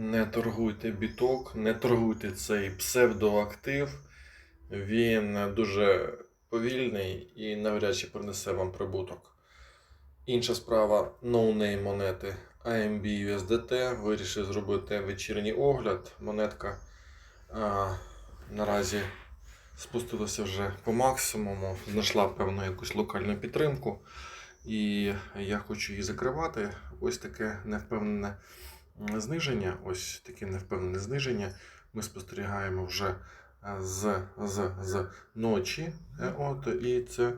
Не торгуйте біток, не торгуйте цей псевдоактив. Він дуже повільний і навряд чи принесе вам прибуток. Інша справа ноунейм монети AMB USDT. Вирішив зробити вечірній огляд. Монетка а, наразі спустилася вже по максимуму, знайшла певну якусь локальну підтримку. І я хочу її закривати. Ось таке невпевнене зниження. Ось таке невпевнене зниження. Ми спостерігаємо вже е, з, з, з ночі. Е, От, і це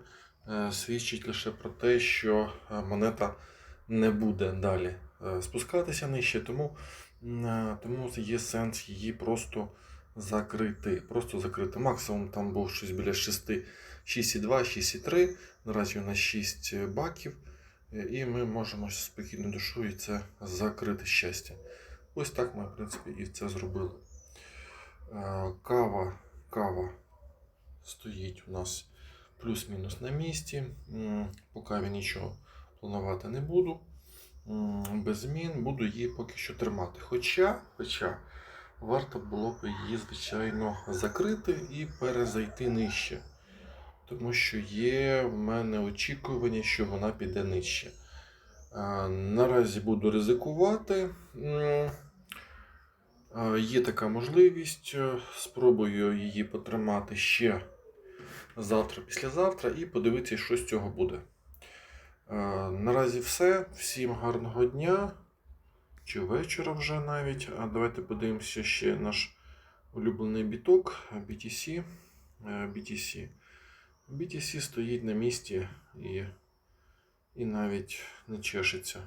е, свідчить лише про те, що монета не буде далі спускатися нижче, тому, тому є сенс її просто закрити. Просто закрити. Максимум там був щось біля 6, 6,2, 6,3. Наразі у нас 6 баків, і ми можемо з спокійною душою це закрити щастя. Ось так ми, в принципі, і це зробили. Е, Кава, кава стоїть у нас плюс-мінус на місці. По каві нічого планувати не буду. Без змін буду її поки що тримати. Хоча, хоча варто було б її, звичайно, закрити і перезайти нижче. Тому що є в мене очікування, що вона піде нижче. Наразі буду ризикувати. Є така можливість. е, Спробую її потримати ще завтра, післязавтра і подивитися, що з цього буде. Е, Наразі все. Всім гарного дня чи вечора вже навіть. А давайте подивимося ще наш улюблений біток BTC. Е, BTC. BTC стоїть на місці і, і навіть не чешеться.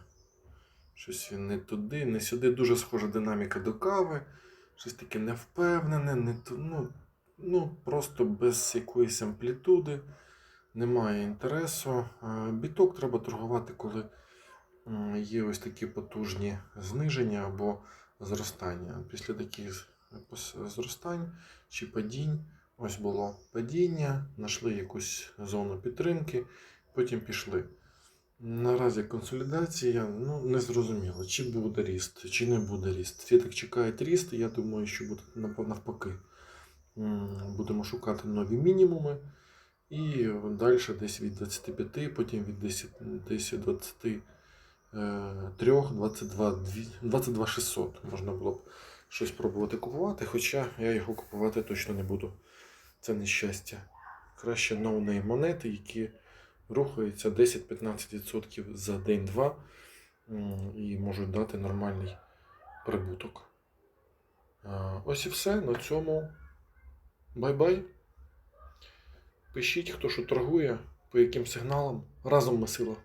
Щось він не туди, не сюди. Дуже схожа динаміка до кави. Щось таке невпевнене, не ну, ну, просто без якоїсь амплітуди. Немає інтересу. Біток треба торгувати, коли є ось такі потужні зниження або зростання. Після таких зростань чи падінь, ось було падіння, знайшли якусь зону підтримки, потім пішли. Наразі консолідація, ну не зрозуміло, чи буде ріст, чи не буде ріст. Всі так чекають ріст, я думаю, що буде навпаки. Будемо шукати нові мінімуми. І далі десь від 25, потім від 10, десь 23, 22, 22 600 можна було б щось пробувати купувати, хоча я його купувати точно не буду. Це нещастя. Краще ноунейм монети, які рухаються 10-15% за день-два і можуть дати нормальний прибуток. Ось і все. На цьому бай-бай. Пишіть, хто що торгує, по яким сигналам. Разом ми сила.